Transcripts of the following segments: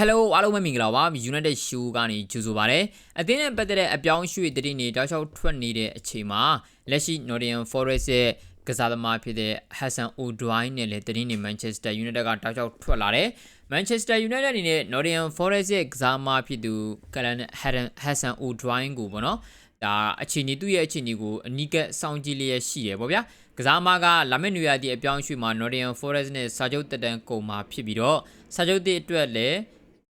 Hello အားလုံးပဲမင်္ဂလာပါ United Show ကနေကြိုဆိုပါရစေအသင်းနဲ့ပတ်သက်တဲ့အပြောင်းအရွှေ့တတိနေတောက်လျှောက်ထွက်နေတဲ့အချိန်မှာလက်ရှိ Nottingham Forest ရဲ့ကစားသမားဖြစ်တဲ့ Hassan Odoi နဲ့လည်းတတိနေ Manchester United ကတောက်လျှောက်ထွက်လာတယ် Manchester United အနေနဲ့ Nottingham Forest ရဲ့ကစားသမားဖြစ်သူ Callum Hassan Odoi ကိုပေါ့နော်ဒါအခြေအနေသူ့ရဲ့အခြေအနေကိုအနီးကပ်စောင့်ကြည့်လျက်ရှိတယ်ပေါ့ဗျာကစားမကလာမယ့်နွေရာသီအပြောင်းအရွှေ့မှာ Nottingham Forest နဲ့စာချုပ်တက်တန်းကုန်မှာဖြစ်ပြီးတော့စာချုပ်သစ်အတွက်လည်း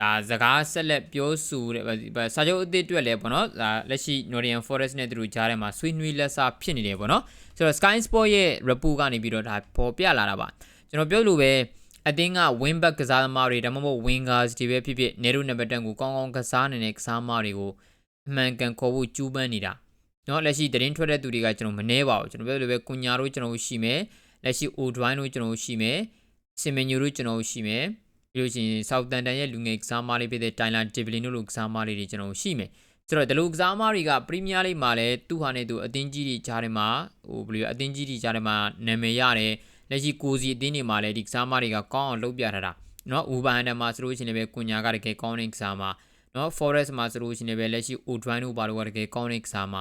ဒါစကားဆက်လက်ပြောဆိုတဲ့စာချုပ်အသစ်အတွက်လည်းပေါ့နော်ဒါလက်ရှိ Nottingham Forest နဲ့သူတို့ကြားထဲမှာဆွေးနွေးလက်စားဖြစ်နေတယ်ပေါ့နော်ဆိုတော့ Sky Sport ရဲ့ report ကနေပြီးတော့ဒါပေါ်ပြလာတာပါကျွန်တော်ပြောလို့ပဲအတင်းက wing back ကစားသမားတွေဒါမှမဟုတ် wingers တွေပဲဖြစ်ဖြစ်နေတို့နံပါတ်10ကိုကောင်းကောင်းကစားနေတဲ့ကစားသမားတွေကိုအမှန်ကန်ခေါ်ဖို့ကြိုးပမ်းနေတာเนาะလက်ရှိတရင်ထွက်တဲ့သူတွေကကျွန်တော်မနှဲပါဘူးကျွန်တော်ပြောလို့ပဲကွန်ညာတို့ကျွန်တော်ရှိမယ်လက်ရှိ Odwine တို့ကျွန်တော်ရှိမယ်စင်မညူတို့ကျွန်တော်ရှိမယ် ပြီးလို့ရှိရင် Southampton ရဲ့လူငယ်ကစားမလေးဖြစ်တဲ့ Tyler Diblin တို့လိုကစားမလေးတွေကျွန်တော်ရှိမယ်ဆိုတော့ဒီလိုကစားမတွေကပရီးမီးယားလိမှာလည်းသူ့ဟာနဲ့သူအသင်းကြီးတွေကြားထဲမှာဟိုဘယ်လိုအသင်းကြီးတွေကြားထဲမှာနာမည်ရတယ်လက်ရှိကိုစီအသင်းတွေမှာလည်းဒီကစားမတွေကကောင်းအောင်လုပ်ပြထားတာเนาะ Wolverhampton မှာဆိုလို့ရှိရင်လည်းကွန်ညာကတကယ်ကောင်းတဲ့ကစားမเนาะ Forest မှာဆိုလို့ရှိရင်လည်းလက်ရှိ Odwine တို့ဘာလို့ကတကယ်ကောင်းတဲ့ကစားမ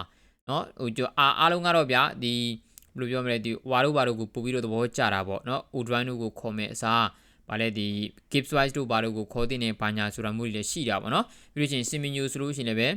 เนาะဟိုကျအားအားလုံးကတော့ဗျာဒီဘယ်လိုပြောမလဲဒီဝါတို့ဘာတို့ကိုပို့ပြီးတော့သဘောကျတာပေါ့เนาะ Odwine တို့ကိုခေါ်မယ်အစား ဗာလဲဒီ Gibbs Wise တို့ဘာတို့ကိုခေါ်တင်နေဘာညာဆိုတာမျိုးတွေလည်းရှိတာပေါ့နော်ပြီးလို့ချင်း Siminho ဆိုလို့ရှိရင်လည်းပဲ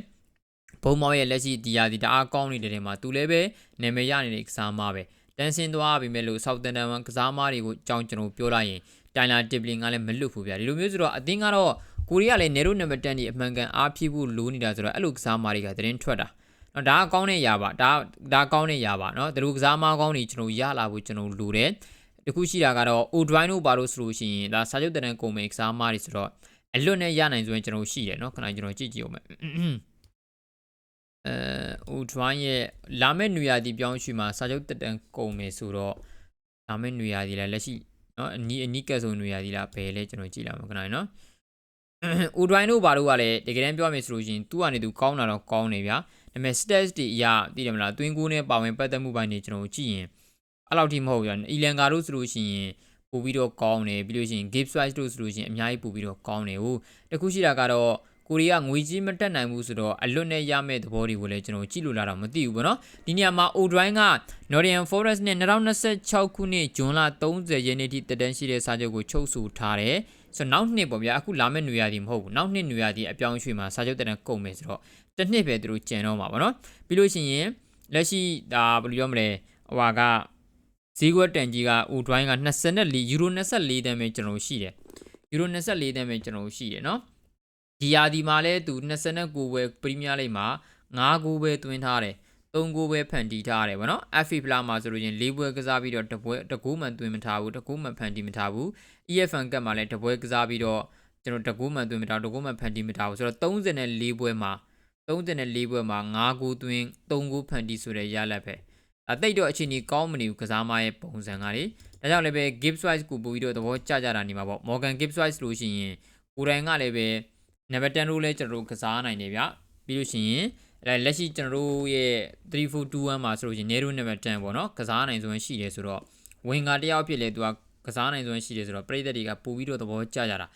ဘုံမောင်ရဲ့လက်ရှိဒီယာဒီတအားကောင်းနေတဲ့နေရာမှာသူလည်းပဲနာမည်ရနေတဲ့ကစားမပဲတန်းစင်းသွားပြီမဲ့လို့ Southampton ကစားမတွေကိုအကြောင်းကျွန်တော်ပြောလိုက်ရင် Tyler Diblin ကလည်းမလွတ်ဘူးဗျာဒီလိုမျိုးဆိုတော့အသင်းကတော့ကိုရီးယားလည်းနေရိုနံပါတ်10ဒီအမှန်ကန်အားဖြည့်ဖို့လိုနေတာဆိုတော့အဲ့လိုကစားမတွေကသတင်းထွက်တာနော်ဒါကကောင်းတဲ့ຢာပါဒါဒါကောင်းတဲ့ຢာပါနော်ဒီလိုကစားမကောင်းတွေကျွန်တော်ရလာဖို့ကျွန်တော်လိုတယ် တခုရှိတာကတော့ Odwine တို့ဘာလို့ဆိုလို့ရှိရင်ဒါစာချုပ်တရန်ကုန်မယ်ကစားမတွေဆိုတော့အလွတ်နဲ့ရနိုင်ဆိုရင်ကျွန်တော်ရှိတယ်နော်ခဏကျွန်တော်ကြည့်ကြည့်အောင်မယ်အဲ Odwine ရဲ့လာမယ့်နွေရာသီပြောင်းရွှေ့မှာစာချုပ်တရန်ကုန်မယ်ဆိုတော့လာမယ့်နွေရာသီလည်းလက်ရှိနော်အနီးအနီးကပ်ဆုံးနွေရာသီလားဘယ်လဲကျွန်တော်ကြည့်လာမှာခဏနော်ဦးဒိုင်းတို့ဘာလို့ကလည်းတကယ်တမ်းပြောရမယ်ဆိုလို့ရှိရင်သူ့ကနေသူကောင်းတာတော့ကောင်းနေဗျာဒါပေမဲ့ stats တွေအရသိတယ်မလားတွင်းကိုနဲ့ပါဝင်ပတ်သက်မှုပိုင်းတွေကျွန်တော်ကြည့်ရင် အဲ့လောက်ထိမဟုတ်ဗျာအီလန်ကာတို့ဆိုလို့ရှိရင်ပို့ပြီးတော့ကောင်းတယ်ပြီးလို့ရှိရင် Gibbs Wise တို့ဆိုလို့ရှိရင်အများကြီးပို့ပြီးတော့ကောင်းတယ်ဟုတ်တခုရှိတာကတော့ကိုရီးယားငွေကြီးမတက်နိုင်ဘူးဆိုတော့အလွတ်နဲ့ရမယ့်သဘောတွေကိုလည်းကျွန်တော်ကြည့်လို့လာတော့မသိဘူးပေါ့နော်ဒီနေရာမှာ Odwine က Nottingham Forest နဲ့2026ခုနှစ်ဇွန်လ30ရက်နေ့ထိတက်တန်းရှိတဲ့စာချုပ်ကိုချုပ်ဆိုထားတယ်ဆိုတော့နောက်နှစ်ပေါ့ဗျာအခုလာမယ့်နွေရာသီမဟုတ်ဘူးနောက်နှစ်နွေရာသီအပြောင်းရွှေ့မှာစာချုပ်တက်တန်းကုန်မယ်ဆိုတော့တစ်နှစ်ပဲသူတို့ကျန်တော့မှာပေါ့နော်ပြီးလို့ရှိရင်လက်ရှိဒါဘယ်လိုပြောမလဲဟိုက ဈေးကွက်တန်ကြီးက Odwine က24ယူရို24တန်းပဲကျွန်တော်ရှိတယ်ယူရို24တန်းပဲကျွန်တော်ရှိတယ်နော်ဒီယာဒီမှာလဲသူ29ပွဲပရီးမီးယားလိဂ်မှာ9ဂိုးပဲသွင်းထားတယ်3ဂိုးပဲဖန်တီးထားတယ်ဗောနော် FA ဖလားမှာဆိုလို့ချင်း၄ပွဲကစားပြီးတော့တပွဲတကူးမှန်သွင်းမထားဘူးတကူးမှန်ဖန်တီးမထားဘူး EFN ကပ်မှာလည်းတပွဲကစားပြီးတော့ကျွန်တော်တကူးမှန်သွင်းမထားတကူးမှန်ဖန်တီးမထားဘူးဆိုတော့34ပွဲမှာ34ပွဲမှာ9ဂိုးသွင်း3ဂိုးဖန်တီးဆိုတဲ့ရလဒ်ပဲ အသိတော့အချိန်ကြီးကောင်းမနေဘူးကစားမရဲ့ပုံစံကလေဒါကြောင့်လည်းပဲ Gibbs Wise ကိုပို့ပြီးတော့သဘောကျကြတာနေမှာပေါ့ Morgan Gibbs Wise လို့ရှိရင်ကိုယ်တိုင်ကလည်းပဲနံပါတ်10လို့လဲကျွန်တော်တို့ကစားနိုင်တယ်ဗျပြီးလို့ရှိရင်လက်ရှိကျွန်တော်တို့ရဲ့3421မှာဆိုလို့ရှိရင်နေရိုနံပါတ်10ပေါ့နော်ကစားနိုင်စွမ်းရှိတယ်ဆိုတော့ဝင်ကတယောက်ဖြစ်လဲသူကကစားနိုင်စွမ်းရှိတယ်ဆိုတော့ပြည်သက်တွေကပို့ပြီးတော့သဘောကျကြတာ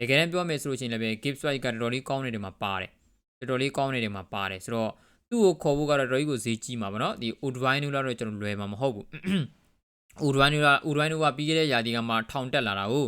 တကယ်တမ်းပြောမယ်ဆိုလို့ရှိရင်လည်းပဲ Gibbs White ကတော်တော်လေးကောင်းနေတယ်မှာပါတယ်တော်တော်လေးကောင်းနေတယ်မှာပါတယ်ဆိုတော့ သူ့ကိုခေါ်ဖို့ကတော့တော်ကြီးကိုဈေးကြီးမှာပေါ့နော်ဒီ Odwine လို့တော့ကျွန်တော်လွယ်မှာမဟုတ်ဘူး Odwine က Odwine ကပြီးခဲ့တဲ့ရာသီကမှထောင်တက်လာတာကို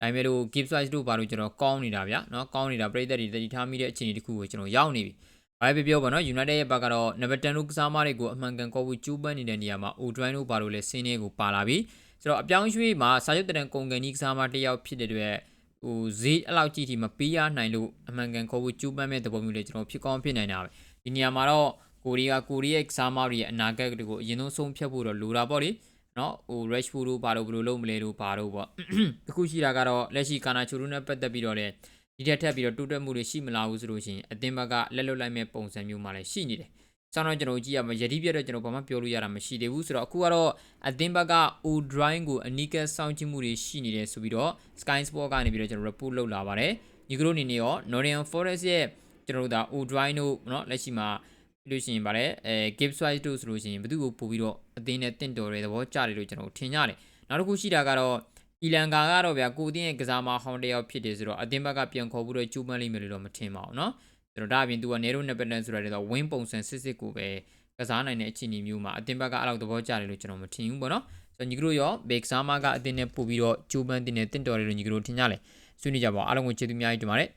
ဒါပေမဲ့လို့ gift size တို့ဘာလို့ကျွန်တော်ကောင်းနေတာဗျာနော်ကောင်းနေတာပြည်သက်တွေတတိထားမိတဲ့အခြေအနေတစ်ခုကိုကျွန်တော်ရောက်နေပြီဘာပဲပြောပါနော် United ရဲ့ဘက်ကတော့ Everton တို့ကစားမတွေကိုအမှန်ကန်ကော်ဝီကျူးပန်းနေတဲ့နေရာမှာ Odwine တို့ဘာလို့လဲဆင်းနေကိုပါလာပြီဆိုတော့အပြောင်းရွှေ့မှာစာချုပ်တရံကုန်ကန်ကြီးကစားမတစ်ယောက်ဖြစ်တဲ့အတွက် ဟိုဈေးအလောက်ကြီးထိမပေးရနိုင်လို့အမှန်ကန်ခေါ်ဖို့ကျူးပန်းမဲ့သဘောမျိုးလေးကျွန်တော်ဖြစ်ကောင်းဖြစ်နိုင်တာပဲ။ဒီနေရာမှာတော့ကိုရီးယားကိုရီးယားကစားမတွေရဲ့အနာဂတ်တွေကိုအရင်ဆုံးဆုံးဖြတ်ဖို့တော့လိုတာပေါ့လေ။နော်ဟို Rashford တို့ဘာလို့ဘယ်လိုလုပ်မလဲတို့ဘာလို့ပေါ့တခုရှိတာကတော့လက်ရှိကာနာချိုတို့နဲ့ပတ်သက်ပြီးတော့လည်းဒီထက်ထပ်ပြီးတော့တိုးတက်မှုတွေရှိမလာဘူးဆိုလို့ရှိရင်အသင်းဘက်ကလက်လွတ်လိုက်မဲ့ပုံစံမျိုးမှလည်းရှိနေတယ် ဆောင်းတော့ကျွန်တော်ကြည့်ရမှာယတိပြတ်တော့ကျွန်တော်ဘာမှပြောလို့ရတာမရှိသေးဘူးဆိုတော့အခုကတော့အသင်းဘက်က Odrine ကိုအနီးကပ်စောင့်ကြည့်မှုတွေရှိနေတယ်ဆိုပြီးတော့ Sky Sport ကနေပြီးတော့ကျွန်တော် report လုပ်လာပါတယ်ညီကတို့အနေနဲ့ရော Nottingham Forest ရဲ့ကျွန်တော်တို့ဒါ Odrine တို့เนาะလက်ရှိမှာပြီးလို့ရှိရင်ဗါလဲအဲ Gibbs Wise တို့ဆိုလို့ရှိရင်ဘယ်သူကိုပို့ပြီးတော့အသင်းနဲ့တင့်တော်တဲ့သဘောကျတယ်လို့ကျွန်တော်ထင်ကြတယ်နောက်တစ်ခုရှိတာကတော့ အီလန်ကာကတော့ဗျာကိုတင်းရဲ့ကစားမဟောင်းတစ်ယောက်ဖြစ်တယ်ဆိုတော့အသင်းဘက်ကပြန်ခေါ်ဖို့တော့ကြိုးပမ်းလိမ့်မယ်လို့တော့မထင်ပါဘူးเนาะ ဆိုတော့ဒါအပြင်သူကနေရိုနက်ပတန်ဆိုတာတွေတော့ဝင်းပုံစံစစ်စစ်ကိုပဲကစားနိုင်တဲ့အခြေအနေမျိုးမှာအသင်းဘက်ကအဲ့လောက်သဘောကျတယ်လို့ကျွန်တော်မထင်ဘူးပေါ့နော်ဆိုတော့ညီကတို့ရောဘေကစားမကအသင်းနဲ့ပို့ပြီးတော့ကြိုးပမ်းတင်တဲ့တင့်တော်တယ်လို့ညီကတို့ထင်ကြလဲဆွေးနွေးကြပါဦးအားလုံးကိုကျေးဇူးအများကြီးတင်ပါတယ်